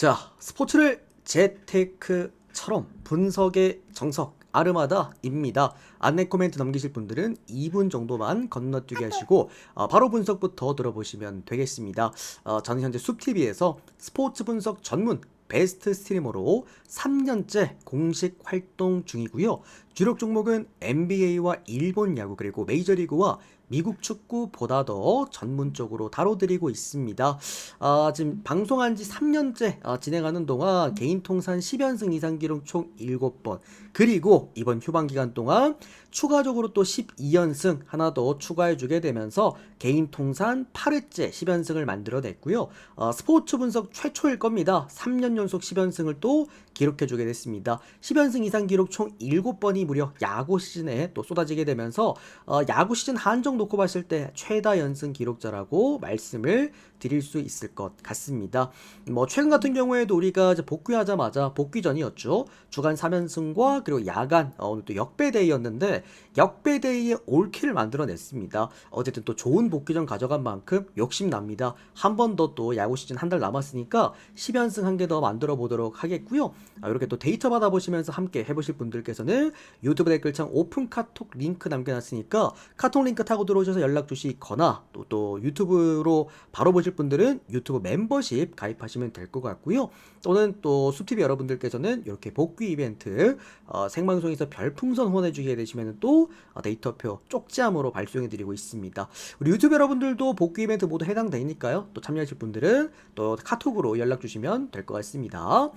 자, 스포츠를 재테크처럼 분석의 정석 아르마다입니다. 안내 코멘트 남기실 분들은 2분 정도만 건너뛰게 하시고 어, 바로 분석부터 들어보시면 되겠습니다. 어, 저는 현재 숲TV에서 스포츠 분석 전문 베스트 스트리머로 3년째 공식 활동 중이고요. 주력 종목은 NBA와 일본 야구 그리고 메이저리그와 미국 축구보다 더 전문적으로 다뤄드리고 있습니다. 아, 지금 방송한 지 3년째 아, 진행하는 동안 개인 통산 10연승 이상 기록 총 7번 그리고 이번 휴방 기간 동안 추가적으로 또 12연승 하나 더 추가해 주게 되면서 개인 통산 8회째 10연승을 만들어냈고요. 어, 스포츠 분석 최초일 겁니다. 3년 연속 10연승을 또 기록해 주게 됐습니다. 10연승 이상 기록 총 7번이 무려 야구 시즌에 또 쏟아지게 되면서 어, 야구 시즌 한정 놓고 봤을 때 최다 연승 기록자라고 말씀을 드릴 수 있을 것 같습니다. 뭐 최근 같은 경우에도 우리가 복귀하자마자 복귀 전이었죠. 주간 3연승과 그리고 야간 어, 오늘 또 역배데이였는데 역배데이에 올킬을 만들어냈습니다. 어쨌든 또 좋은 복귀전 가져간 만큼 욕심납니다. 한 번 더 또 야구 시즌 한 달 남았으니까 10연승 한 개 더 만들어 보도록 하겠고요. 아, 이렇게 또 데이터 받아보시면서 함께 해보실 분들께서는 유튜브 댓글창 오픈 카톡 링크 남겨놨으니까 카톡 링크 타고 들어오셔서 연락 주시거나 또, 또 유튜브로 바로 보실 분들은 유튜브 멤버십 가입하시면 될 것 같고요. 또는 또 숲TV 여러분들께서는 이렇게 복귀 이벤트 어, 생방송에서 별풍선 후원해주게 되시면 또 어, 데이터표 쪽지함으로 발송해드리고 있습니다. 우리 유튜브 여러분들도 복귀 이벤트 모두 해당되니까요. 또 참여하실 분들은 또 카톡으로 연락 주시면 될 것 같습니다.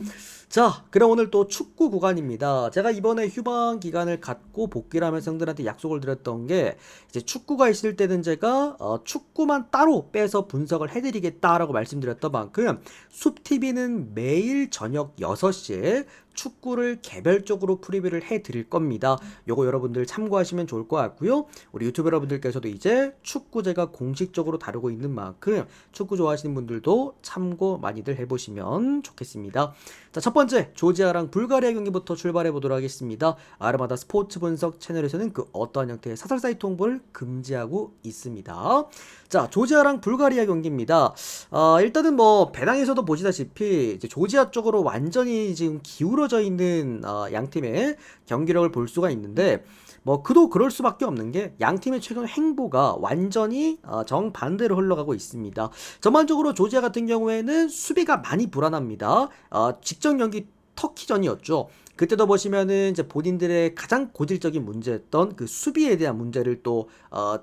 자, 그럼 오늘 또 축구 구간입니다. 제가 이번에 휴방 기간을 갖고 복귀를 하면서 형들한테 약속을 드렸던 게 이제 축구가 있을 때는 제가 어, 축구만 따로 빼서 분석을 해드리겠다라고 말씀드렸던 만큼 숲TV는 매일 저녁 6시에 축구를 개별적으로 프리뷰를 해 드릴 겁니다. 요거 여러분들 참고하시면 좋을 것 같고요. 우리 유튜브 여러분들께서도 이제 축구 제가 공식적으로 다루고 있는 만큼 축구 좋아하시는 분들도 참고 많이들 해보시면 좋겠습니다. 자, 첫 번째 조지아랑 불가리아 경기부터 출발해 보도록 하겠습니다. 아르마다 스포츠 분석 채널에서는 그 어떠한 형태의 사설 사이트 홍보를 금지하고 있습니다. 자, 조지아랑 불가리아 경기입니다. 어, 일단은 뭐 배당에서도 보시다시피 이제 조지아 쪽으로 완전히 지금 기울어 져 있는 어, 양 팀의 경기력을 볼 수가 있는데 뭐 그도 그럴 수밖에 없는 게 양 팀의 최근 행보가 완전히 어, 정반대로 흘러가고 있습니다. 전반적으로 조지아 같은 경우에는 수비가 많이 불안합니다. 어, 직전 경기 터키전이었죠. 그때도 보시면은 이제 본인들의 가장 고질적인 문제였던 그 수비에 대한 문제를 또 어,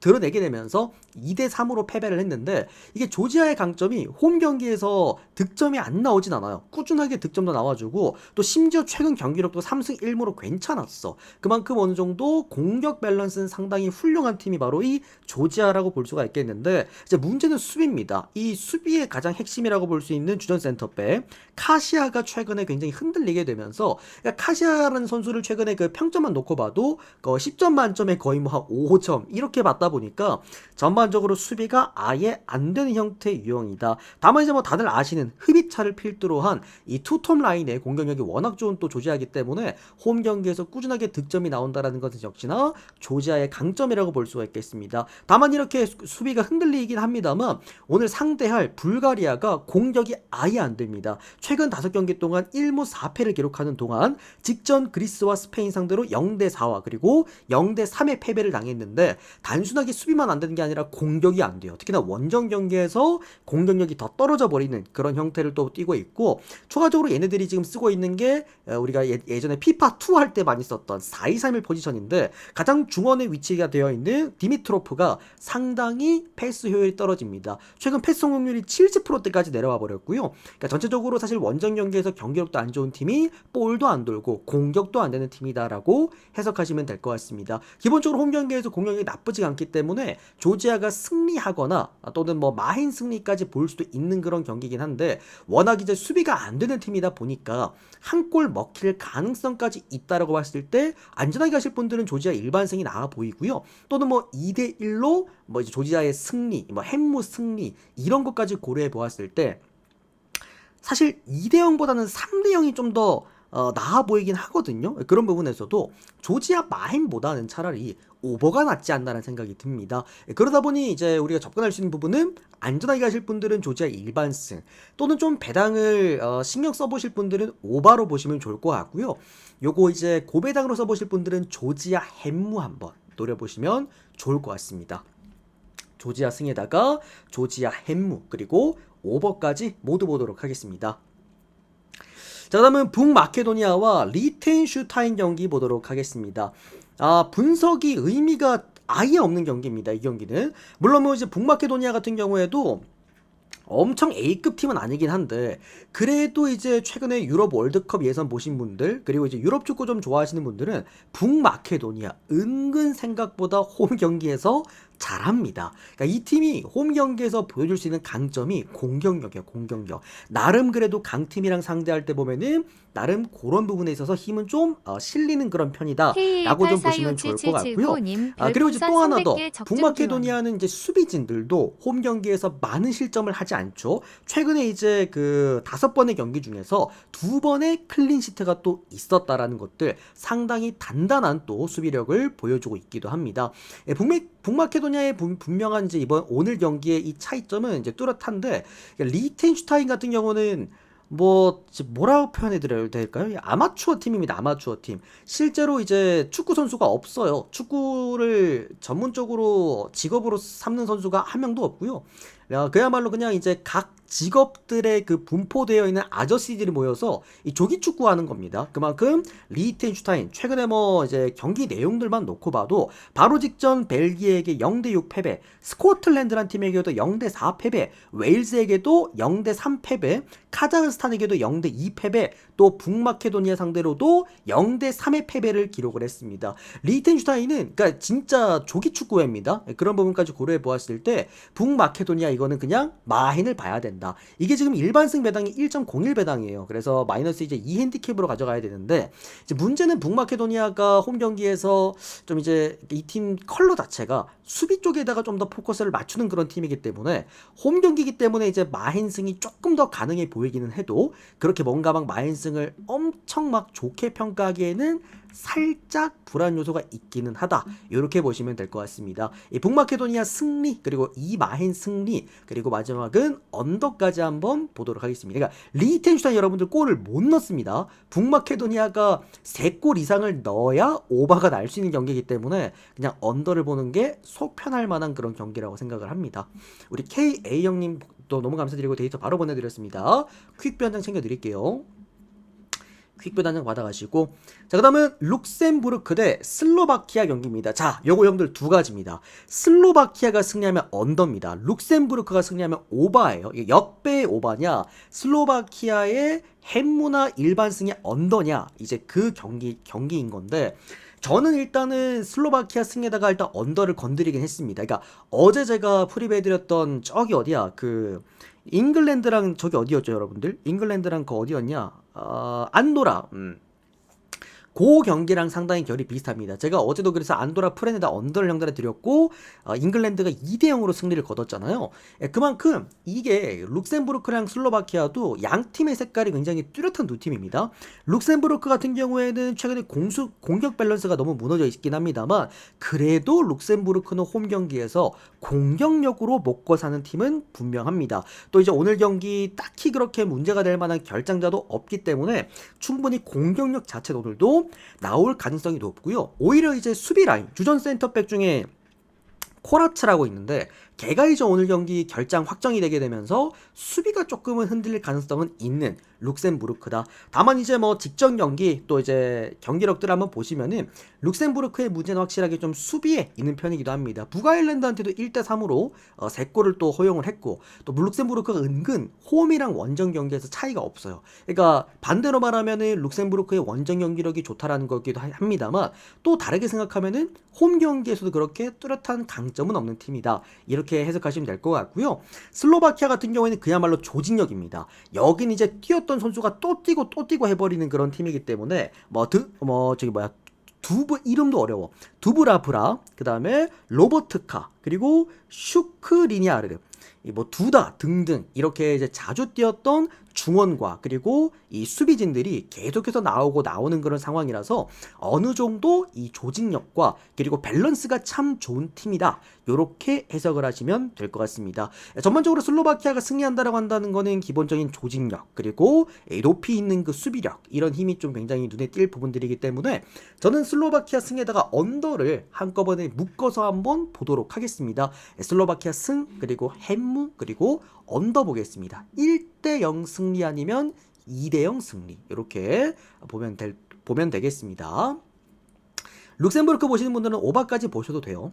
드러내게 되면서 2대 3으로 패배를 했는데 이게 조지아의 강점이 홈 경기에서 득점이 안 나오진 않아요. 꾸준하게 득점도 나와주고 또 심지어 최근 경기력도 3승 1무로 괜찮았어. 그만큼 어느 정도 공격 밸런스는 상당히 훌륭한 팀이 바로 이 조지아라고 볼 수가 있겠는데 이제 문제는 수비입니다. 이 수비의 가장 핵심이라고 볼 수 있는 주전 센터백 카시아가 최근에 굉장히 흔들리게 되면서 그러니까 카시아라는 선수를 최근에 그 평점만 놓고 봐도 그 10점 만점에 거의 뭐 한 5점 이렇게 봤다 보니까 전반적으로 수비가 아예 안 되는 형태의 유형이다. 다만 이제 뭐 다들 아시는 흡입차를 필두로 한 이 투톱 라인의 공격력이 워낙 좋은 또 조지아이기 때문에 홈 경기에서 꾸준하게 득점이 나온다라는 것은 역시나 조지아의 강점이라고 볼 수가 있겠습니다. 다만 이렇게 수- 수비가 흔들리긴 합니다만 오늘 상대할 불가리아가 공격이 아예 안 됩니다. 최근 5경기 동안 1무 4패를 기록하는 동안 직전 그리스와 스페인 상대로 0대 4와 그리고 0대 3의 패배를 당했는데 단순 하게 수비만 안 되는 게 아니라 공격이 안 돼요. 특히나 원정 경기에서 공격력이 더 떨어져 버리는 그런 형태를 또 띠고 있고 추가적으로 얘네들이 지금 쓰고 있는 게 어, 우리가 예, 예전에 피파 2 할 때 많이 썼던 4-2-3-1 포지션인데 가장 중원에 위치가 되어 있는 디미트로프가 상당히 패스 효율이 떨어집니다. 최근 패스 성공률이 70%대까지 내려와 버렸고요. 그러니까 전체적으로 사실 원정 경기에서 경기력도 안 좋은 팀이 볼도 안 돌고 공격도 안 되는 팀이다라고 해석하시면 될 것 같습니다. 기본적으로 홈 경기에서 공격이 나쁘지 않기 때문에 조지아가 승리하거나 또는 뭐 마인 승리까지 볼 수도 있는 그런 경기긴 한데 워낙 이제 수비가 안 되는 팀이다 보니까 한 골 먹힐 가능성까지 있다라고 봤을 때 안전하게 가실 분들은 조지아 일반승이 나아 보이고요. 또는 뭐 2대 1로 뭐 이제 조지아의 승리, 뭐 햄무 승리 이런 것까지 고려해 보았을 때 사실 2대 0보다는 3대 0이 좀더 어, 나아 보이긴 하거든요. 그런 부분에서도 조지아 마힌보다는 차라리 오버가 낫지 않나라는 생각이 듭니다. 그러다 보니 이제 우리가 접근할 수 있는 부분은 안전하게 가실 분들은 조지아 일반승 또는 좀 배당을 어, 신경 써보실 분들은 오바로 보시면 좋을 것 같고요. 요거 이제 고배당으로 써보실 분들은 조지아 햄무 한번 노려보시면 좋을 것 같습니다. 조지아 승에다가 조지아 햄무 그리고 오버까지 모두 보도록 하겠습니다. 자, 그다음은 북마케도니아와 리텐슈타인 경기 보도록 하겠습니다. 아, 분석이 의미가 아예 없는 경기입니다. 이 경기는 물론 뭐 이제 북마케도니아 같은 경우에도 엄청 A급 팀은 아니긴 한데 그래도 이제 최근에 유럽 월드컵 예선 보신 분들 그리고 이제 유럽 축구 좀 좋아하시는 분들은 북마케도니아 은근 생각보다 홈 경기에서 잘합니다. 그러니까 이 팀이 홈 경기에서 보여줄 수 있는 강점이 공격력이에요. 공격력. 나름 그래도 강팀이랑 상대할 때 보면은 나름 그런 부분에 있어서 힘은 좀 어, 실리는 그런 편이다라고 좀 보시면 좋을 것 같고요. 아, 그리고 이제 또 하나 더 북마케도니아는 이제 수비진들도 홈 경기에서 많은 실점을 하지 않죠. 최근에 이제 그 다섯 번의 경기 중에서 두 번의 클린 시트가 또 있었다라는 것들 상당히 단단한 또 수비력을 보여주고 있기도 합니다. 예, 북미 북마케도니아의 분, 분명한 이제 이번 오늘 경기의 이 차이점은 이제 뚜렷한데 리텐슈타인 같은 경우는 뭐 뭐라고 표현해 드려야 될까요? 아마추어 팀입니다. 아마추어 팀. 실제로 이제 축구 선수가 없어요. 축구를 전문적으로 직업으로 삼는 선수가 한 명도 없고요. 야, 그야말로 그냥 이제 각 직업들의 그 분포되어 있는 아저씨들이 모여서 이 조기 축구하는 겁니다. 그만큼 리텐슈타인 최근에 뭐 이제 경기 내용들만 놓고 봐도 바로 직전 벨기에에게 0대 6 패배, 스코틀랜드란 팀에게도 0대 4 패배, 웨일즈에게도 0대 3 패배, 카자흐스탄에게도 0대 2 패배, 또 북마케도니아 상대로도 0대 3의 패배를 기록을 했습니다. 리텐슈타인은 그러니까 진짜 조기 축구회입니다. 그런 부분까지 고려해 보았을 때 북마케도니아 이거는 그냥 마힌을 봐야 된다. 이게 지금 일반승 배당이 1.01 배당이에요. 그래서 마이너스 이제 2 핸디캡으로 가져가야 되는데 이제 문제는 북마케도니아가 홈 경기에서 좀 이제 이 팀 컬러 자체가 수비 쪽에다가 좀 더 포커스를 맞추는 그런 팀이기 때문에 홈 경기이기 때문에 이제 마힌승이 조금 더 가능해 보이기는 해도 그렇게 뭔가 막 마힌승을 엄청 막 좋게 평가하기에는 살짝 불안 요소가 있기는 하다. 이렇게 보시면 될 것 같습니다. 이 북마케도니아 승리 그리고 이 마힌 승리 그리고 마지막은 언더까지 한번 보도록 하겠습니다. 그러니까 리텐슈타인 여러분들 골을 못 넣습니다. 북마케도니아가 3골 이상을 넣어야 오바가 날 수 있는 경기이기 때문에 그냥 언더를 보는 게 속편할 만한 그런 경기라고 생각을 합니다. 우리 KA 형님 또 너무 감사드리고 데이터 바로 보내드렸습니다. 퀵뷰 한장 챙겨드릴게요. 퀵뷰 단장 받아가시고 자 그 다음은 룩셈부르크 대 슬로바키아 경기입니다. 자 요거 형들 두 가지입니다. 슬로바키아가 승리하면 언더입니다. 룩셈부르크가 승리하면 오바예요. 이게 역배의 오바냐 슬로바키아의 햄무나 일반승의 언더냐 이제 그 경기 경기인 건데 저는 일단은 슬로바키아 승에다가 일단 언더를 건드리긴 했습니다. 그러니까 어제 제가 프리베드렸던 저기 어디야 그 잉글랜드랑 저기 어디였죠 여러분들? 잉글랜드랑 그 어디였냐? 어, 안도라. 음. 그 경기랑 상당히 결이 비슷합니다. 제가 어제도 그래서 안도라 프렌에다 언더를 형달해 드렸고 어, 잉글랜드가 2대 0으로 승리를 거뒀잖아요. 예, 그만큼 이게 룩셈부르크랑 슬로바키아도 양 팀의 색깔이 굉장히 뚜렷한 두 팀입니다. 룩셈부르크 같은 경우에는 최근에 공수 공격 밸런스가 너무 무너져 있긴 합니다만 그래도 룩셈부르크는 홈 경기에서 공격력으로 먹고 사는 팀은 분명합니다. 또 이제 오늘 경기 딱히 그렇게 문제가 될 만한 결장자도 없기 때문에 충분히 공격력 자체도 나올 가능성이 높고요. 오히려 이제 수비 라인 주전 센터백 중에 코라츠라고 있는데 걔가 이제 오늘 경기 결장 확정이 되게 되면서 수비가 조금은 흔들릴 가능성은 있는 룩셈부르크다. 다만 이제 뭐 직전 경기 또 이제 경기력들 한번 보시면은 룩셈부르크의 문제는 확실하게 좀 수비에 있는 편이기도 합니다. 북아일랜드한테도 1대 3으로 어, 3골을 또 허용을 했고 또 룩셈부르크가 은근 홈이랑 원정 경기에서 차이가 없어요. 그러니까 반대로 말하면은 룩셈부르크의 원정 경기력이 좋다라는 거기도 합니다만 또 다르게 생각하면은 홈 경기에서도 그렇게 뚜렷한 강점은 없는 팀이다. 이렇게 해석하시면 될 것 같고요. 슬로바키아 같은 경우에는 그야말로 조직력입니다. 여긴 이제 뛰 었던 선수가 또 뛰고 또 뛰고 해버리는 그런 팀이기 때문에 뭐, 드, 뭐 저기 뭐야 두브 이름도 어려워. 두브라브라, 그 다음에 로버트카, 그리고 슈크리니아르. 뭐 두다 등등 이렇게 이제 자주 뛰었던 중원과 그리고 이 수비진들이 계속해서 나오고 나오는 그런 상황이라서 어느 정도 이 조직력과 그리고 밸런스가 참 좋은 팀이다. 이렇게 해석을 하시면 될 것 같습니다. 전반적으로 슬로바키아가 승리한다라고 한다는 거는 기본적인 조직력 그리고 이 높이 있는 그 수비력 이런 힘이 좀 굉장히 눈에 띌 부분들이기 때문에 저는 슬로바키아 승에다가 언더를 한꺼번에 묶어서 한번 보도록 하겠습니다. 슬로바키아 승 그리고 햄무 그리고 언더 보겠습니다. 1대 0 승리 아니면 2대 0 승리 이렇게 보면 될 보면 되겠습니다. 룩셈부르크 보시는 분들은 오바까지 보셔도 돼요.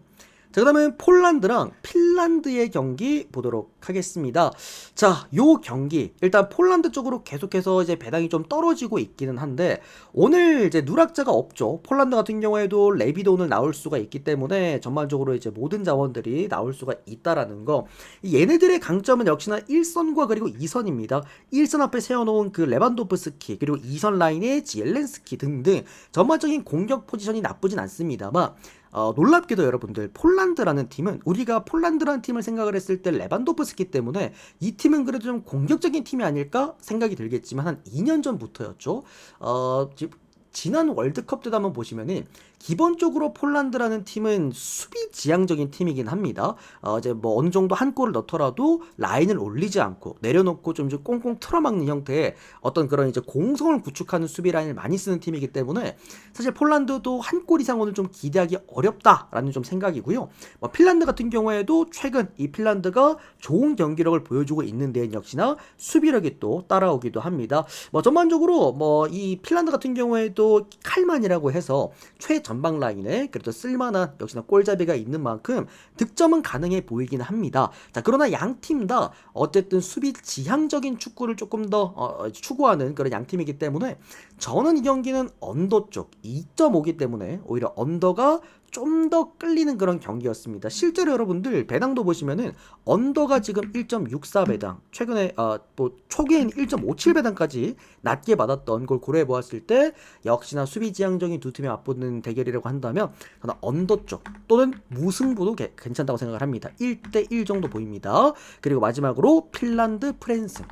자, 그 다음에 폴란드랑 핀란드의 경기 보도록 하겠습니다. 자, 요 경기 일단 폴란드 쪽으로 계속해서 이제 배당이 좀 떨어지고 있기는 한데 오늘 이제 누락자가 없죠. 폴란드 같은 경우에도 레비도 오늘 나올 수가 있기 때문에 전반적으로 이제 모든 자원들이 나올 수가 있다라는 거. 얘네들의 강점은 역시나 1선과 그리고 2선입니다. 1선 앞에 세워놓은 그 레반도프스키 그리고 2선 라인의 지엘렌스키 등등 전반적인 공격 포지션이 나쁘진 않습니다만 어, 놀랍게도 여러분들 폴란드라는 팀은 우리가 폴란드라는 팀을 생각을 했을 때 레반도프스키 때문에 이 팀은 그래도 좀 공격적인 팀이 아닐까 생각이 들겠지만 한 2년 전부터였죠. 어, 지- 지난 월드컵 때도 한번 보시면은 기본적으로 폴란드라는 팀은 수비 지향적인 팀이긴 합니다. 어, 이제 뭐 어느 정도 한 골을 넣더라도 라인을 올리지 않고 내려놓고 좀 이제 꽁꽁 틀어막는 형태의 어떤 그런 이제 공성을 구축하는 수비 라인을 많이 쓰는 팀이기 때문에 사실 폴란드도 한 골 이상 오늘 좀 기대하기 어렵다라는 좀 생각이고요. 뭐 핀란드 같은 경우에도 최근 이 핀란드가 좋은 경기력을 보여주고 있는 데는 역시나 수비력이 또 따라오기도 합니다. 뭐 전반적으로 뭐 이 핀란드 같은 경우에도 칼만이라고 해서 최 전방 라인에 그래도 쓸만한 역시나 골잡이가 있는 만큼 득점은 가능해 보이긴 합니다. 자 그러나 양 팀 다 어쨌든 수비 지향적인 축구를 조금 더 어, 추구하는 그런 양 팀이기 때문에 저는 이 경기는 언더 쪽 2.5기 때문에 오히려 언더가 좀 더 끌리는 그런 경기였습니다. 실제로 여러분들 배당도 보시면은 언더가 지금 1.64 배당, 최근에 어, 뭐 초기엔 1.57 배당까지 낮게 받았던 걸 고려해 보았을 때 역시나 수비 지향적인 두 팀이 맞붙는 대결이라고 한다면 저는 언더 쪽 또는 무승부도 개- 괜찮다고 생각을 합니다. 1대 1 정도 보입니다. 그리고 마지막으로 핀란드 프랜스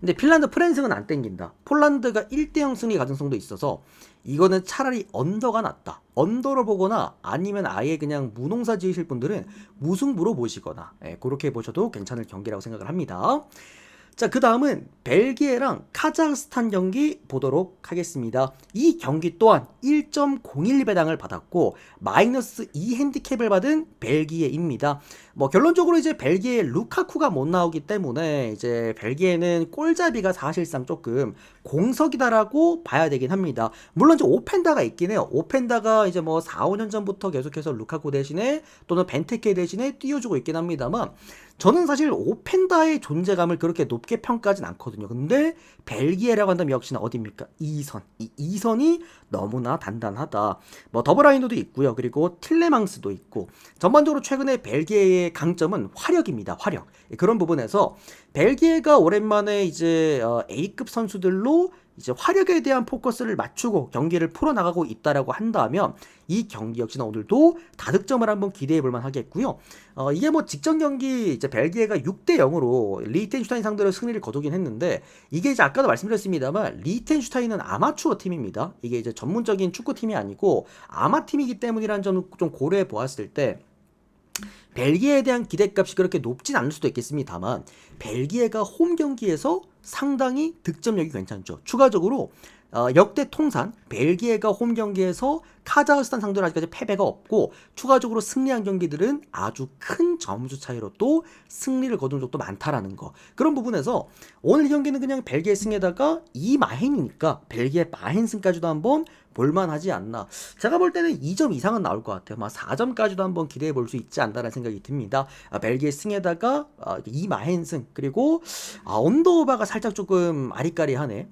근데 핀란드 프랜스는 안 땡긴다. 폴란드가 1대0 승리 가능성도 있어서 이거는 차라리 언더가 낫다. 언더를 보거나 아니면 아예 그냥 무농사 지으실 분들은 무승부로 보시거나 예, 그렇게 보셔도 괜찮을 경기라고 생각을 합니다. 자, 그 다음은 벨기에랑 카자흐스탄 경기 보도록 하겠습니다. 이 경기 또한 1.01 배당을 받았고 마이너스 2 핸디캡을 받은 벨기에입니다. 뭐 결론적으로 이제 벨기에 루카쿠가 못 나오기 때문에 이제 벨기에는 골잡이가 사실상 조금 공석이다라고 봐야 되긴 합니다. 물론 이제 오펜다가 있긴 해요. 오펜다가 이제 뭐 4, 5년 전부터 계속해서 루카쿠 대신에 또는 벤테케 대신에 띄워주고 있긴 합니다만 저는 사실 오펜다의 존재감을 그렇게 높게 평가하진 않거든요. 근데 벨기에라고 한다면 역시나 어디입니까? 2선. 이 2선이 너무나 단단하다. 뭐 더블라인도도 있고요. 그리고 틸레망스도 있고 전반적으로 최근에 벨기에의 강점은 화력입니다. 화력. 그런 부분에서 벨기에가 오랜만에 이제 어, A급 선수들로 이제 화력에 대한 포커스를 맞추고 경기를 풀어나가고 있다라고 한다면 이 경기 역시나 오늘도 다득점을 한번 기대해 볼 만 하겠고요. 어, 이게 뭐 직전 경기 이제 벨기에가 6대 0으로 리텐슈타인 상대로 승리를 거두긴 했는데 이게 이제 아까도 말씀드렸습니다만 리텐슈타인은 아마추어 팀입니다. 이게 이제 전문적인 축구 팀이 아니고 아마 팀이기 때문이라는 점을 좀 고려해 보았을 때 벨기에에 대한 기대값이 그렇게 높진 않을 수도 있겠습니다만 벨기에가 홈 경기에서 상당히 득점력이 괜찮죠. 추가적으로 어, 역대 통산 벨기에가 홈 경기에서 카자흐스탄 상대로 아직까지 패배가 없고 추가적으로 승리한 경기들은 아주 큰 점수 차이로 또 승리를 거둔 적도 많다라는 거 그런 부분에서 오늘 이 경기는 그냥 벨기에 승에다가 이 마헨이니까 벨기에 마헨 승까지도 한번 볼만하지 않나 제가 볼 때는 2점 이상은 나올 것 같아요. 막 4점까지도 한번 기대해 볼 수 있지 않나라는 생각이 듭니다. 아, 벨기에 승에다가 아, 이 마헨 승 그리고 아, 언더오바가 살짝 조금 아리까리하네.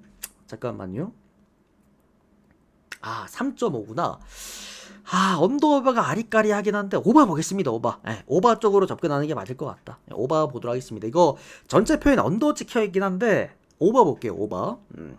잠깐만요. 아 3.5구나. 아 언더오바가 아리까리하긴 한데 오바 보겠습니다. 오바. 예, 오바 쪽으로 접근하는 게 맞을 것 같다. 예, 오바 보도록 하겠습니다. 이거 전체 표현 언더 찍혀 있긴 한데 오바 볼게요. 오바. 음.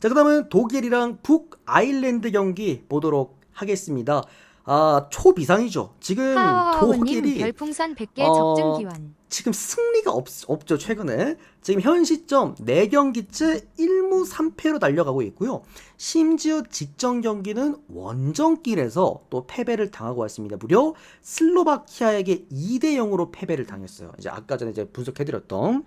자, 그 다음은 독일이랑 북 아일랜드 경기 보도록 하겠습니다. 아, 초비상이죠. 지금 독일이 별풍선 100개 어, 적중 기원. 지금 승리가 없, 없죠 최근에. 지금 현 시점 4경기째 1무 3패로 달려가고 있고요. 심지어 직전 경기는 원정길에서 또 패배를 당하고 왔습니다. 무려 슬로바키아에게 2대 0으로 패배를 당했어요. 이제 아까 전에 이제 분석해드렸던.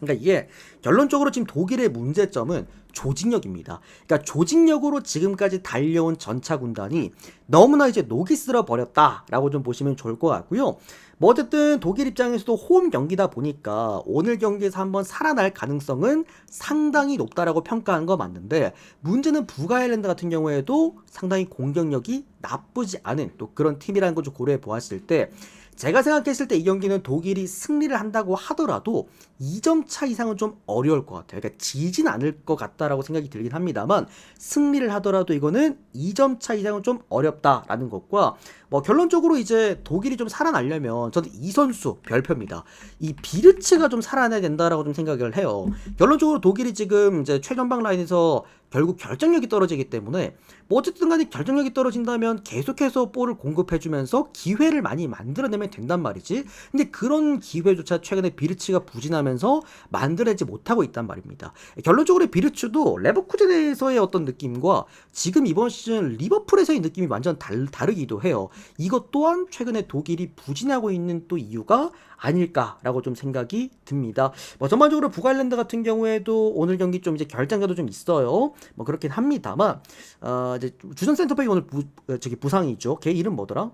그러니까 이게 결론적으로 지금 독일의 문제점은 조직력입니다. 그러니까 조직력으로 지금까지 달려온 전차 군단이 너무나 이제 녹이 쓸어 버렸다라고 좀 보시면 좋을 것 같고요. 뭐 어쨌든 독일 입장에서도 홈 경기다 보니까 오늘 경기에서 한번 살아날 가능성은 상당히 높다라고 평가한 거 맞는데 문제는 북아일랜드 같은 경우에도 상당히 공격력이 나쁘지 않은 또 그런 팀이라는 걸 좀 고려해 보았을 때 제가 생각했을 때 이 경기는 독일이 승리를 한다고 하더라도 2점 차 이상은 좀 어려울 것 같아요. 그러니까 지진 않을 것 같다라고 생각이 들긴 합니다만 승리를 하더라도 이거는 2점 차 이상은 좀 어렵다라는 것과 뭐 결론적으로 이제 독일이 좀 살아나려면 저는 이 선수 별표입니다. 이 비르츠가 좀 살아나야 된다라고 좀 생각을 해요. 결론적으로 독일이 지금 이제 최전방 라인에서 결국 결정력이 떨어지기 때문에 뭐 어쨌든 간에 결정력이 떨어진다면 계속해서 볼을 공급해주면서 기회를 많이 만들어내면 된단 말이지. 근데 그런 기회조차 최근에 비르츠가 부진하면서 만들어내지 못하고 있단 말입니다. 결론적으로 비르츠도 레버쿠젠에서의 어떤 느낌과 지금 이번 시즌 리버풀에서의 느낌이 완전 달, 다르기도 해요. 이것 또한 최근에 독일이 부진하고 있는 또 이유가 아닐까라고 좀 생각이 듭니다. 뭐 전반적으로 북아일랜드 같은 경우에도 오늘 경기 좀 이제 결장가도 좀 있어요. 뭐 그렇긴 합니다만 어 이제 주전 센터백이 오늘 부, 어, 저기 부상이 있죠. 걔 이름 뭐더라?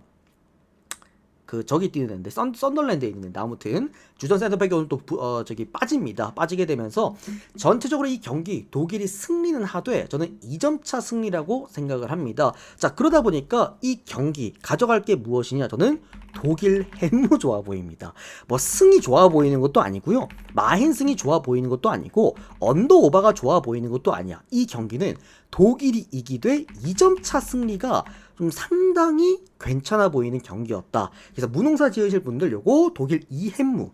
그 저기 뛰는 애인데 썬, 썬덜랜드에 있는 애인데 아무튼 주전 센터백이 오늘 또 부, 어, 저기 빠집니다. 빠지게 되면서 전체적으로 이 경기 독일이 승리는 하되 저는 2점차 승리라고 생각을 합니다. 자 그러다 보니까 이 경기 가져갈 게 무엇이냐 저는 독일 햄무 좋아 보입니다. 뭐 승이 좋아 보이는 것도 아니고요. 마힌승이 좋아 보이는 것도 아니고 언더 오바가 좋아 보이는 것도 아니야. 이 경기는 독일이 이기되 2점차 승리가 좀 상당히 괜찮아 보이는 경기였다. 그래서 무농사 지으실 분들 요거 독일 이햄무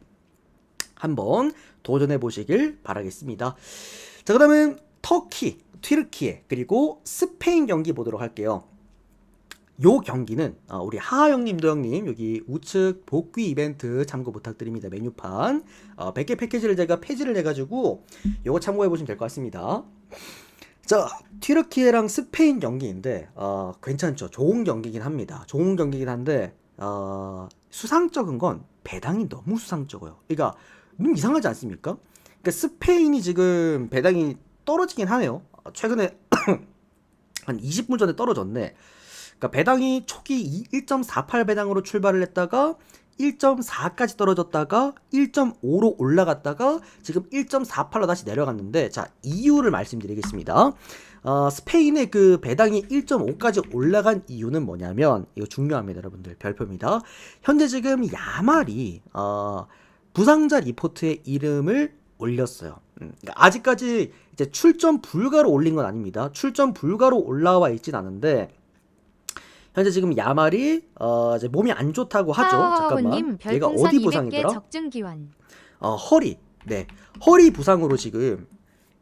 한번 도전해 보시길 바라겠습니다. 자, 그다음은 터키, 튀르키예 그리고 스페인 경기 보도록 할게요. 요 경기는 어, 우리 하하 형님도 형님 여기 우측 복귀 이벤트 참고 부탁드립니다. 메뉴판 어, 100개 패키지를 제가 폐지를 해가지고 요거 참고해 보시면 될 것 같습니다. 자, 튀르키예랑 스페인 경기인데 어, 괜찮죠. 좋은 경기긴 합니다. 좋은 경기긴 한데 어, 수상적인 건 배당이 너무 수상적어요. 그러니까 좀 이상하지 않습니까? 그러니까 스페인이 지금 배당이 떨어지긴 하네요. 어, 최근에 한 20분 전에 떨어졌네. 그러니까 배당이 초기 1.48 배당으로 출발을 했다가 1.4까지 떨어졌다가 1.5로 올라갔다가 지금 1.48로 다시 내려갔는데 자 이유를 말씀드리겠습니다. 어, 스페인의 그 배당이 1.5까지 올라간 이유는 뭐냐면 이거 중요합니다 여러분들 별표입니다. 현재 지금 야말이 어, 부상자 리포트의 이름을 올렸어요. 음, 그러니까 아직까지 이제 출전 불가로 올린 건 아닙니다. 출전 불가로 올라와 있진 않은데 현재 지금 야말이 어 이제 몸이 안 좋다고 하죠. 잠깐만. 얘가 어디 200개 부상이더라? 적중 기원. 어 허리. 네. 허리 부상으로 지금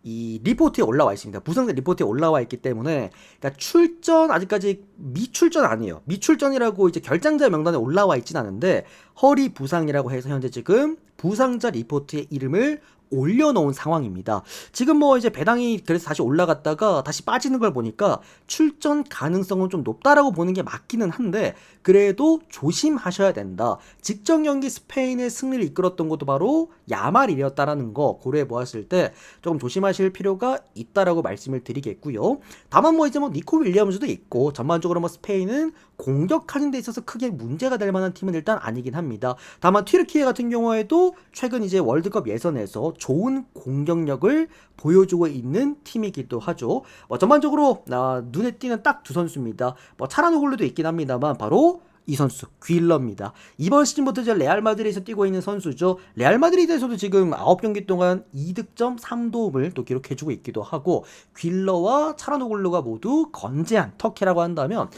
이 리포트에 올라와 있습니다. 부상자 리포트에 올라와 있기 때문에 그러니까 출전 아직까지 미출전 아니에요. 미출전이라고 이제 결장자 명단에 올라와 있진 않은데 허리 부상이라고 해서 현재 지금 부상자 리포트에 이름을 올려놓은 상황입니다. 지금 뭐 이제 배당이 그래서 다시 올라갔다가 다시 빠지는 걸 보니까 출전 가능성은 좀 높다라고 보는 게 맞기는 한데 그래도 조심하셔야 된다. 직전 경기 스페인의 승리를 이끌었던 것도 바로 야말이었다라는 거 고려해 보았을 때 조금 조심하실 필요가 있다라고 말씀을 드리겠고요. 다만 뭐 이제 뭐 니코 윌리엄즈도 있고 전반적으로 뭐 스페인은 공격하는 데 있어서 크게 문제가 될 만한 팀은 일단 아니긴 합니다. 다만 튀르키예 같은 경우에도 최근 이제 월드컵 예선에서 좋은 공격력을 보여주고 있는 팀이기도 하죠. 뭐 전반적으로 아, 눈에 띄는 딱 두 선수입니다. 뭐 차라노글루도 있긴 합니다만 바로 이 선수 귀일러입니다. 이번 시즌부터 이제 레알 마드리드에서 뛰고 있는 선수죠. 레알 마드리드에서도 지금 9경기 동안 2득점 3도움을 또 기록해주고 있기도 하고 귀일러와 차라노글루가 모두 건재한 터키라고 한다면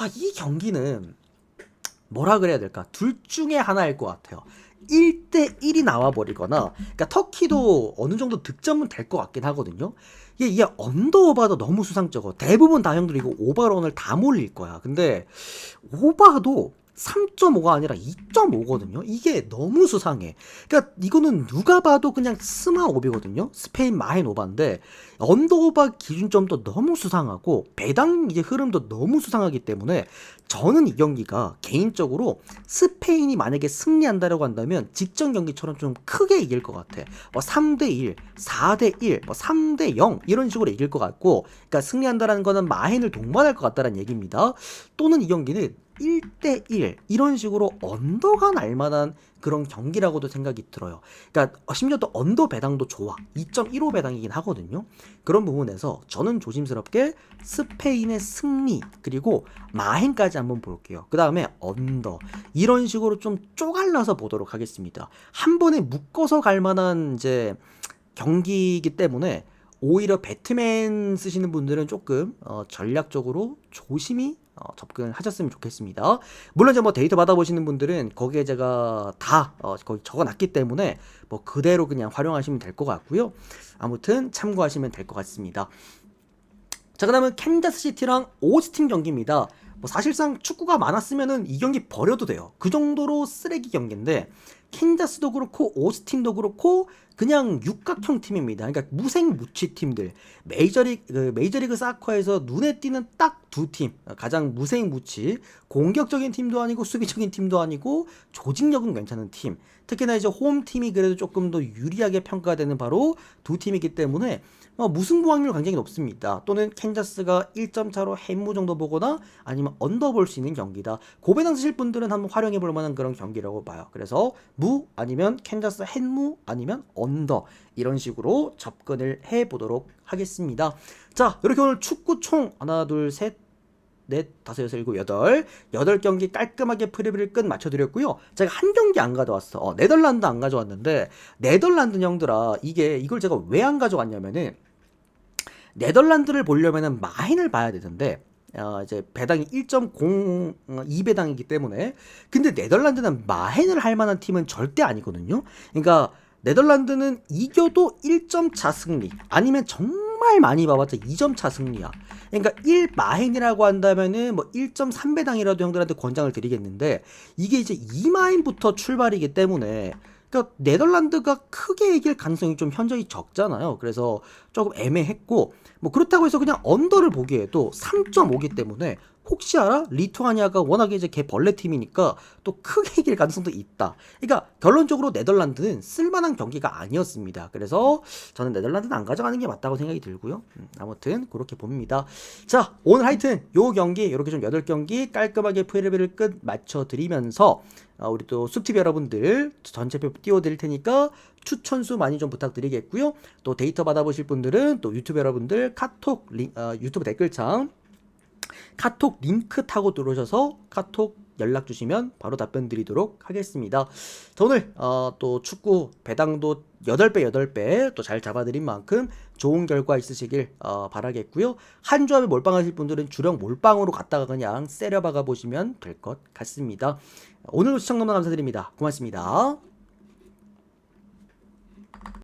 아, 이 경기는 뭐라 그래야 될까? 둘 중에 하나일 것 같아요. 1대 1이 나와 버리거나 그러니까 터키도 어느 정도 득점은 될 것 같긴 하거든요. 이게, 이게 언더 오바도 너무 수상쩍어. 대부분 다 형들 이거 오버런을 다 몰릴 거야. 근데 오바도 3.5가 아니라 2.5거든요. 이게 너무 수상해. 그러니까 이거는 누가 봐도 그냥 스마 오비거든요. 스페인 마인 오바인데 언더오바 기준점도 너무 수상하고 배당 이제 흐름도 너무 수상하기 때문에 저는 이 경기가 개인적으로 스페인이 만약에 승리한다라고 한다면 직전 경기처럼 좀 크게 이길 것 같아. 뭐 3대 1, 4대 1, 뭐 3대 0 이런 식으로 이길 것 같고, 그러니까 승리한다라는 거는 마헨을 동반할 것 같다는 얘기입니다. 또는 이 경기는 1대1 이런 식으로 언더가 날 만한 그런 경기라고도 생각이 들어요. 그러니까 심지어 또 언더 배당도 좋아. 2.15 배당이긴 하거든요. 그런 부분에서 저는 조심스럽게 스페인의 승리 그리고 마행까지 한번 볼게요. 그 다음에 언더 이런 식으로 좀 쪼갈라서 보도록 하겠습니다. 한 번에 묶어서 갈 만한 이제 경기이기 때문에 오히려 배트맨 쓰시는 분들은 조금 어, 전략적으로 조심히 어, 접근하셨으면 좋겠습니다. 물론 이제 뭐 데이터 받아보시는 분들은 거기에 제가 다 어, 거기 적어놨기 때문에 뭐 그대로 그냥 활용하시면 될 것 같고요. 아무튼 참고하시면 될 것 같습니다. 자, 그 다음은 캔자스 시티랑 오스틴 경기입니다. 뭐 사실상 축구가 많았으면은 이 경기 버려도 돼요. 그 정도로 쓰레기 경기인데 캔자스도 그렇고 오스틴도 그렇고 그냥 육각형 팀입니다. 그러니까 무생무치 팀들. 메이저리 그 메이저리그 사커에서 눈에 띄는 딱 두 팀. 가장 무생무치. 공격적인 팀도 아니고 수비적인 팀도 아니고 조직력은 괜찮은 팀. 특히나 이제 홈 팀이 그래도 조금 더 유리하게 평가되는 바로 두 팀이기 때문에 어, 무승부 확률 굉장히 높습니다. 또는 캔자스가 1점 차로 햄무 정도 보거나 아니면 언더 볼 수 있는 경기다. 고배당 쓰실 분들은 한번 활용해 볼 만한 그런 경기라고 봐요. 그래서 무 아니면 캔자스 햄무 아니면 언더 이런 식으로 접근을 해 보도록 하겠습니다. 자, 이렇게 오늘 축구 총 하나, 둘, 셋, 넷, 다섯, 여섯, 일곱, 여덟, 여덟 경기 깔끔하게 프리뷰를 끝 맞춰드렸고요. 제가 한 경기 안 가져왔어. 어, 네덜란드 안 가져왔는데 네덜란드 형들아 이게 이걸 제가 왜 안 가져왔냐면은 네덜란드를 보려면은 마인을 봐야 되는데 어, 이제 배당이 1.02 배당이기 때문에 근데 네덜란드는 마헨을 할 만한 팀은 절대 아니거든요. 그러니까 네덜란드는 이겨도 1점 차 승리 아니면 정말 많이 봐봤자 2점 차 승리야. 그러니까 1 마헨이라고 한다면은 뭐 1.3배당이라도 형들한테 권장을 드리겠는데 이게 이제 2마인부터 출발이기 때문에 그러니까 네덜란드가 크게 이길 가능성이 좀 현저히 적잖아요. 그래서 조금 애매했고 뭐 그렇다고 해서 그냥 언더를 보기에도 3.5기 때문에 혹시 알아? 리투아니아가 워낙에 이제 개 벌레 팀이니까 또 크게 이길 가능성도 있다. 그러니까 결론적으로 네덜란드는 쓸만한 경기가 아니었습니다. 그래서 저는 네덜란드는 안 가져가는 게 맞다고 생각이 들고요. 음, 아무튼 그렇게 봅니다. 자, 오늘 하여튼 요 경기 이렇게 좀 8경기 깔끔하게 프리뷰를 끝 맞춰 드리면서 어, 우리 또 숲TV 여러분들 전체표 띄워드릴 테니까 추천수 많이 좀 부탁드리겠고요. 또 데이터 받아보실 분들은 또 유튜브 여러분들 카톡 링, 어, 유튜브 댓글창 카톡 링크 타고 들어오셔서 카톡 연락 주시면 바로 답변 드리도록 하겠습니다. 자, 오늘 어, 또 축구 배당도 8배 8배 또 잘 잡아드린 만큼 좋은 결과 있으시길 어, 바라겠고요. 한 조합에 몰빵하실 분들은 주력 몰빵으로 갔다가 그냥 세려박아 보시면 될 것 같습니다. 오늘 시청 너무 감사드립니다. 고맙습니다.